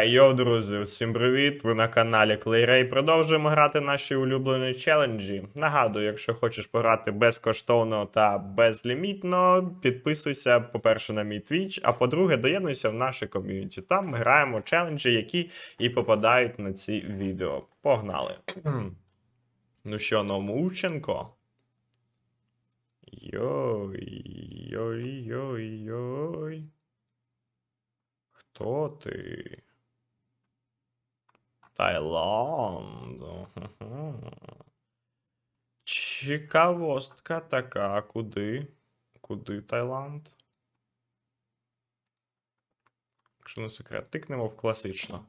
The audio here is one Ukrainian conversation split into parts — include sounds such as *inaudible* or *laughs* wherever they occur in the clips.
Йоу, друзі, всім привіт! Ви на каналі Клейрей. Продовжуємо грати наші улюблені челенджі. Нагадую, якщо хочеш пограти безкоштовно та безлімітно, підписуйся, по-перше, на мій твіч, а по-друге, доєднуйся в наше ком'юніті. Там ми граємо челенджі, які і попадають на ці відео. Погнали! *clears throat* ну що, Номученко? Йой, йой, йой, йой. Хто ти? Таїланд. Ага. Цікавостка така. Куди? Куди Таїланд? Якщо не секрет, тикнемо в класично.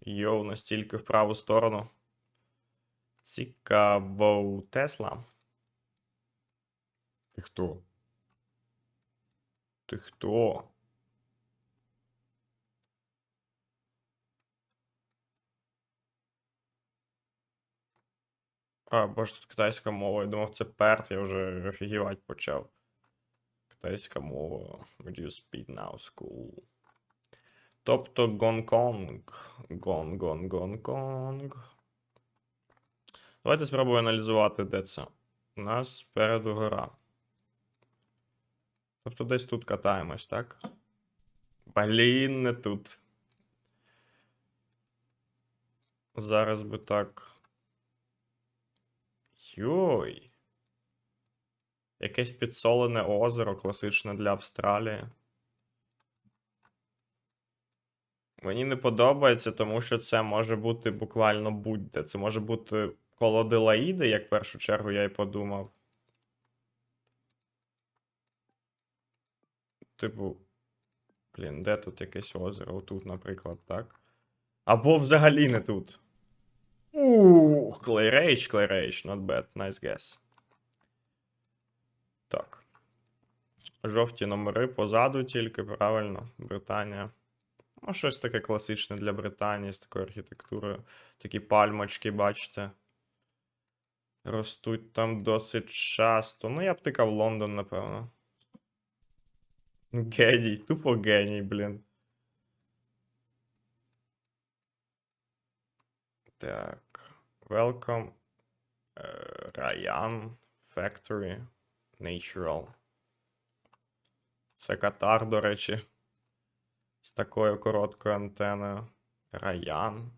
Йоу, настільки в праву сторону. Цікаво. Тесла. Ти хто? Ти хто? А, боже, тут китайська мова. Я думав, це перт, я вже офігівати почав. Китайська мова. Would you speak now, school? Тобто Гонконг. Гон, гон, Гонконг. Давайте спробую аналізувати, де це. У нас спереду гора. Тобто десь тут катаємось, так? Блін, не тут. Зараз би так. Йой. Якесь підсолене озеро, класичне для Австралії. Мені не подобається, тому що це може бути буквально будь-де. Це може бути коло Делаїди, як в першу чергу я й подумав. Типу. Блін, де тут якесь озеро? Отут, наприклад, так? Або взагалі не тут. Ух, Клейрейдж, Клейрейдж, not bad, nice guess. Так. Жовті номери позаду тільки, правильно, Британія. Ну, щось таке класичне для Британії з такою архітектурою. Такі пальмочки, бачите. Ростуть там досить часто. Ну, я б тикав Лондон, напевно. Геній, тупо геній, блін. Так. Welcome. е, Ryan Factory. Natural. Це Катар, до речі. З такою короткою антеною. Раян.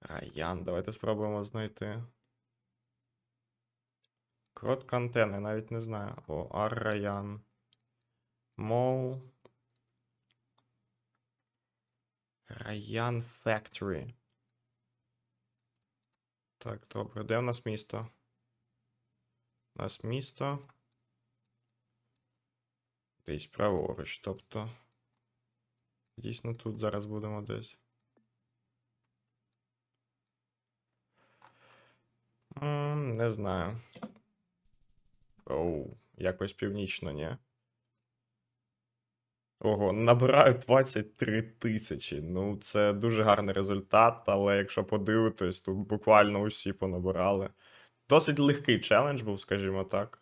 Раян. Давайте спробуємо знайти. Коротка антенна, я навіть не знаю. О, Ар Раян. Мол. Раян Factory. Так, добре. Де у нас місто? У нас місто. Десь праворуч, тобто. Дійсно тут зараз будемо десь. Не знаю. Оу, якось північно, ні. Ого, набираю 23 тисячі. Ну, це дуже гарний результат, але якщо подивитись, тут буквально усі понабирали. Досить легкий челендж був, скажімо так.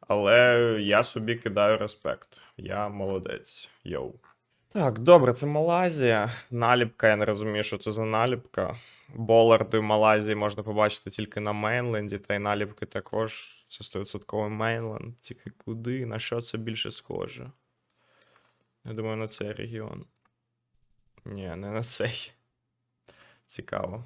Але я собі кидаю респект. Я молодець. Йоу. Так, добре, це Малайзія. Наліпка, я не розумію, що це за наліпка. Боларди в Малайзії можна побачити тільки на мейнленді, та й наліпки також. Це 100% мейнленд. Тільки куди, на що це більше схоже? Я думаю, на цей регіон. Ні, не на цей. Цікаво.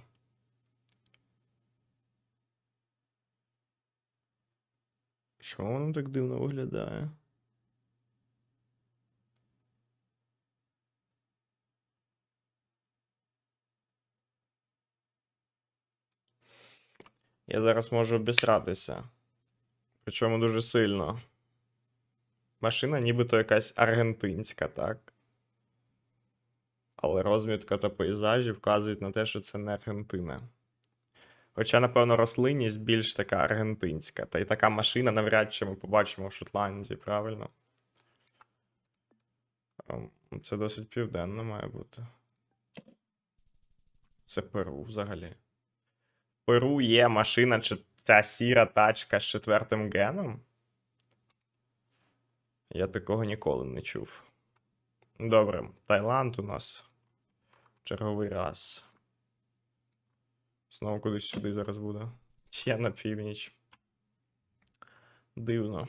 Чому воно так дивно виглядає? Я зараз можу обісратися. Причому дуже сильно. Машина нібито якась аргентинська, так? Але розмітка та пейзажі вказують на те, що це не Аргентина. Хоча, напевно, рослинність більш така аргентинська. Та й така машина навряд чи ми побачимо в Шотландії, правильно? Ем, Це досить південно має бути. Це Перу взагалі. В Перу є машина, чи ця сіра тачка з четвертим геном? Я такого ніколи не чув. Добре, Таїланд у нас. Черговий раз. Знову кудись сюди зараз буде. Я на північ. Дивно.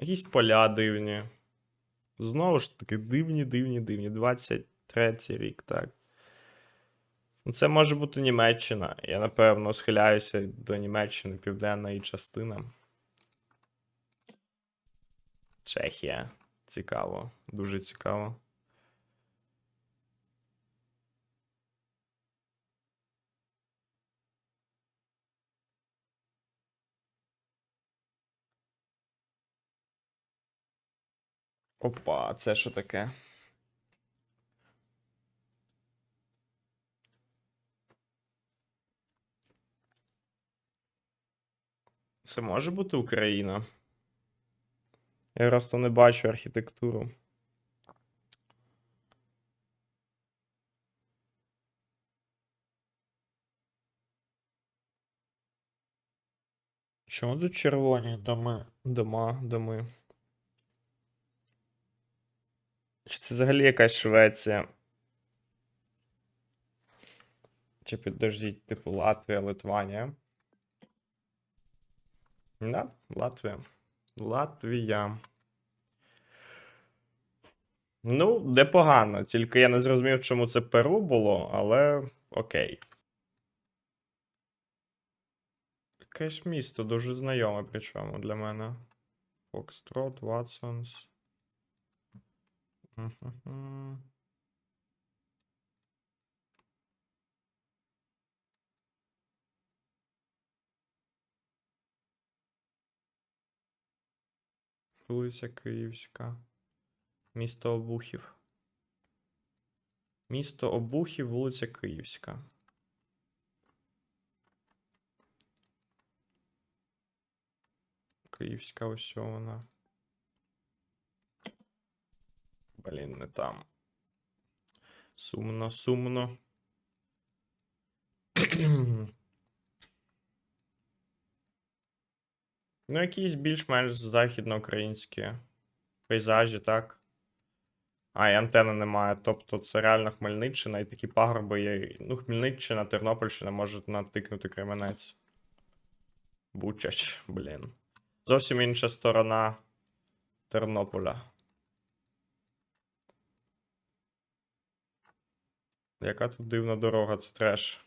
Якісь поля дивні. Знову ж таки, дивні, дивні, дивні. 23 рік, так. Ну, Це може бути Німеччина. Я, напевно, схиляюся до Німеччини, південна її частина. Чехія. Цікаво. Дуже цікаво. Опа, це що таке? Це може бути Україна? Я просто не бачу архітектуру. Чому тут червоні доми? Дома, доми? Чи це взагалі якась Швеція? Чи підождіть, типу Латвія, Литванія? Да, Латвія. Латвія. Ну, непогано. Тільки я не зрозумів, чому це Перу було, але окей. Якесь місто дуже знайоме, причому для мене. Фокстрот, Ватсонс. Мгм. Вулиця Київська. Місто Обухів. Місто Обухів, вулиця Київська. Київська ось вона. Блін, не там. Сумно, сумно. *clears throat* Ну, якісь більш-менш західноукраїнські пейзажі, так? А, і антени немає. Тобто це реально Хмельниччина і такі пагорби є. Ну, Хмельниччина, Тернопільщина може натикнути Кременець. Бучач, блін. Зовсім інша сторона Тернополя. Яка тут дивна дорога, це треш.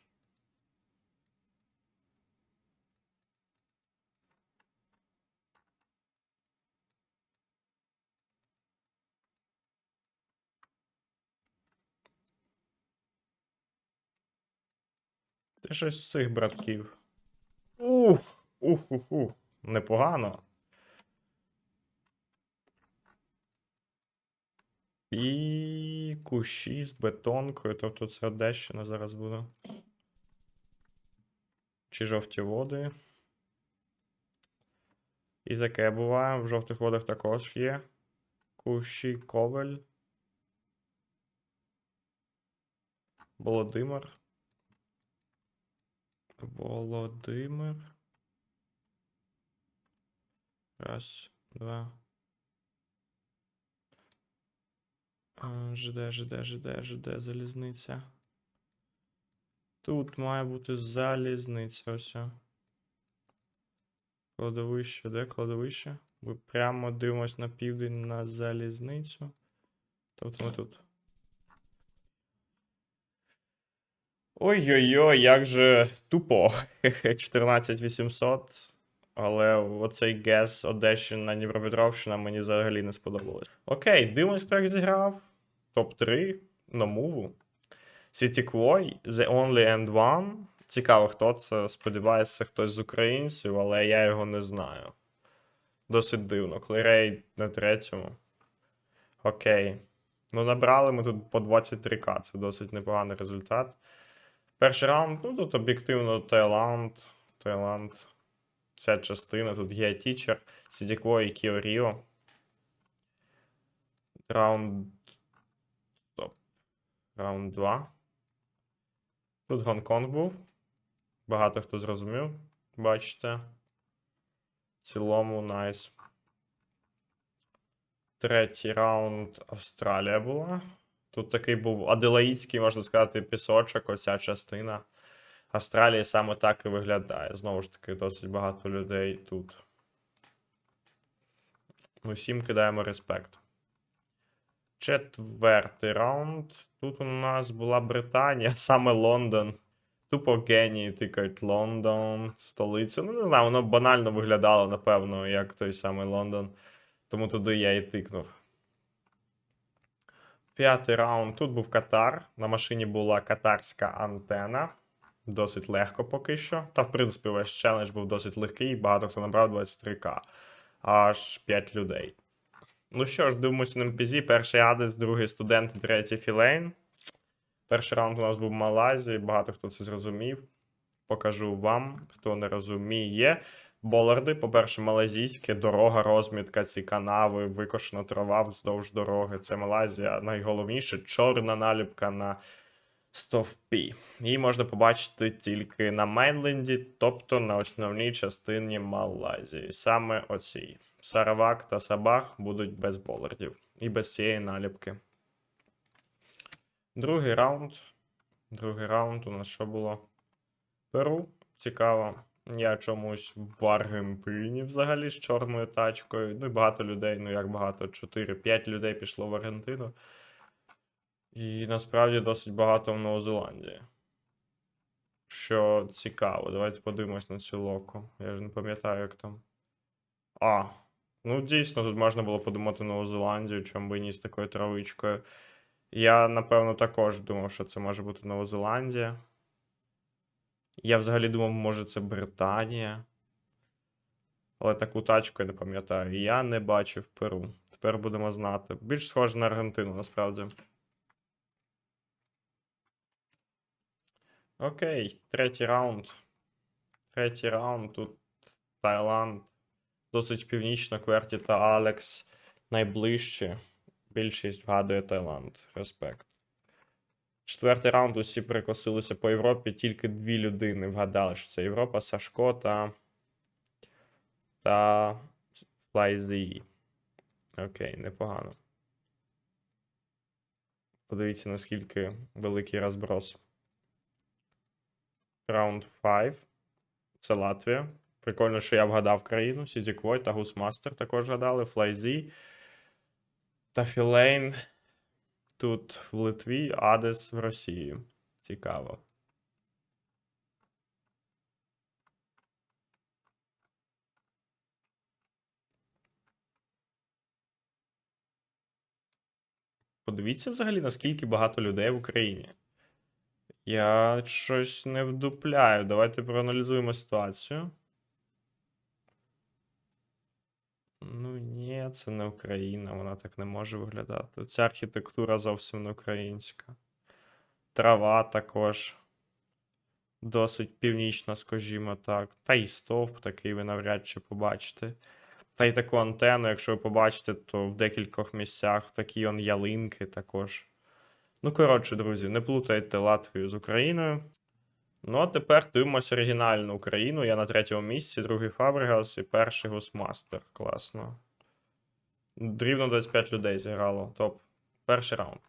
Це щось з цих братків. Ух! Ух, ух, ух. Непогано. І кущі з бетонкою, тобто це Одещина зараз буде. Чи жовті води. І таке буває. В жовтих водах також є. Кущі Ковель. Володимир. Володимир. Раз, два. ЖД, ЖД, ЖД, ЖД, залізниця. Тут має бути залізниця. Ось. Кладовище, де кладовище? Ми прямо дивимось на південь на залізницю. Тобто ми тут. Ой-ой-ой, як же тупо. *laughs* 14800. Але оцей гес Одещина, Дніпропетровщина мені взагалі не сподобалось. Окей, хто зіграв. Топ-3 на муву. City Quoy, The Only and One. Цікаво, хто це. Сподіваюся, хтось з українців, але я його не знаю. Досить дивно. Клерей на третьому. Окей. Ну, набрали ми тут по 23к. Це досить непоганий результат. Перший раунд, ну тут об'єктивно Таїланд. Таїланд. Ця частина. Тут є Teacher, Сідікво і Кіо Ріо. Раунд. Стоп. Раунд 2. Тут Гонконг був. Багато хто зрозумів. Бачите. В цілому, найс. Третій раунд Австралія була. Тут такий був аделаїдський, можна сказати, пісочок, оця частина. Австралії саме так і виглядає. Знову ж таки, досить багато людей тут. Ми всім кидаємо респект. Четвертий раунд. Тут у нас була Британія, *laughs* саме Лондон. Тупо генії тикають Лондон, столиця. Ну, не знаю, воно банально виглядало, напевно, як той самий Лондон. Тому туди я і тикнув. П'ятий раунд. Тут був Катар. На машині була катарська антена. Досить легко поки що. Та, в принципі, весь челендж був досить легкий, багато хто набрав 23к. Аж 5 людей. Ну що ж, дивимося на МПЗ. Перший Адес, другий студент, третій Філейн. Перший раунд у нас був в Малайзії, багато хто це зрозумів. Покажу вам, хто не розуміє. Боларди, по-перше, малазійське, дорога, розмітка, ці канави, викошена трава вздовж дороги. Це Малайзія. Найголовніше чорна наліпка на стовпі. Її можна побачити тільки на Мейнленді, тобто на основній частині Малайзії. Саме оці. Саравак та Сабах будуть без болардів і без цієї наліпки. Другий раунд. Другий раунд у нас що було? Перу. Цікаво. Я чомусь в Аргентині взагалі з чорною тачкою. Ну і багато людей, ну як багато, 4-5 людей пішло в Аргентину. І насправді досить багато в Новозеландії. Що цікаво, давайте подивимось на цю локу. Я ж не пам'ятаю, як там. А, ну дійсно, тут можна було подумати Нову Зеландію, чому би ні з такою травичкою. Я, напевно, також думав, що це може бути Нова Зеландія. Я взагалі думав, може, це Британія. Але таку тачку я не пам'ятаю. Я не бачив Перу. Тепер будемо знати. Більш схоже на Аргентину, насправді. Окей, третій раунд. Третій раунд. Тут Таїланд. Досить північно. Кверті та Алекс найближчі. Більшість вгадує Таїланд. Респект. Четвертий раунд усі перекосилися по Європі. Тільки дві людини вгадали, що це Європа, Сашко та. Та. FlyZE. Окей, непогано. Подивіться, наскільки великий розброс. Раунд 5. Це Латвія. Прикольно, що я вгадав країну. City Quoy та Гусмастер також вгадали. FlyZ. Та Філейн тут в Литві, Адес в Росії. Цікаво. Подивіться взагалі, наскільки багато людей в Україні. Я щось не вдупляю. Давайте проаналізуємо ситуацію. Ну, ні, це не Україна, вона так не може виглядати. Ця архітектура зовсім не українська. Трава також. Досить північна, скажімо так. Та й стовп такий ви навряд чи побачите. Та й таку антенну, якщо ви побачите, то в декількох місцях такі он ялинки також. Ну, коротше, друзі, не плутайте Латвію з Україною. Ну, а тепер дивимося оригінальну Україну. Я на третьому місці, другий Фабригас і перший Гусмастер. Класно. Рівно 25 людей зіграло. Топ. Перший раунд.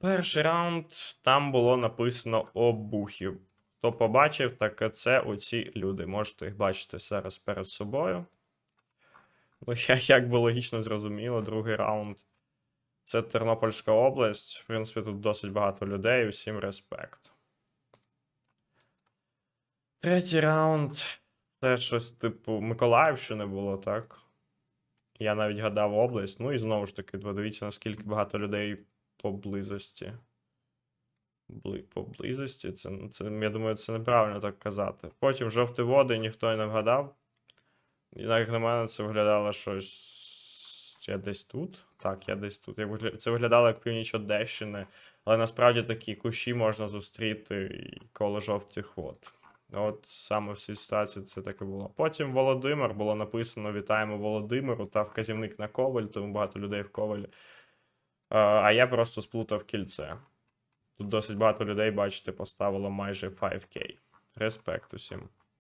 Перший раунд там було написано обухів. Хто побачив, так це оці люди. Можете їх бачити зараз перед собою. Ну, як би логічно зрозуміло, другий раунд. Це Тернопільська область. В принципі, тут досить багато людей. Усім респект. Третій раунд. Це щось типу Миколаївщини було, так? Я навіть гадав область. Ну і знову ж таки, подивіться, наскільки багато людей поблизості. Бли... Поблизості. Це, це, я думаю, це неправильно так казати. Потім жовті води ніхто й не вгадав. Як на мене, це виглядало щось. Я десь тут. Так, я десь тут. Це виглядало як північ Одещини, але насправді такі кущі можна зустріти коло жовтих вод. От саме в цій ситуації це таке було. Потім Володимир було написано: Вітаємо Володимиру та вказівник на Коваль, тому багато людей в Ковалі. А я просто сплутав кільце. Тут досить багато людей, бачите, поставило майже 5К. Респект усім.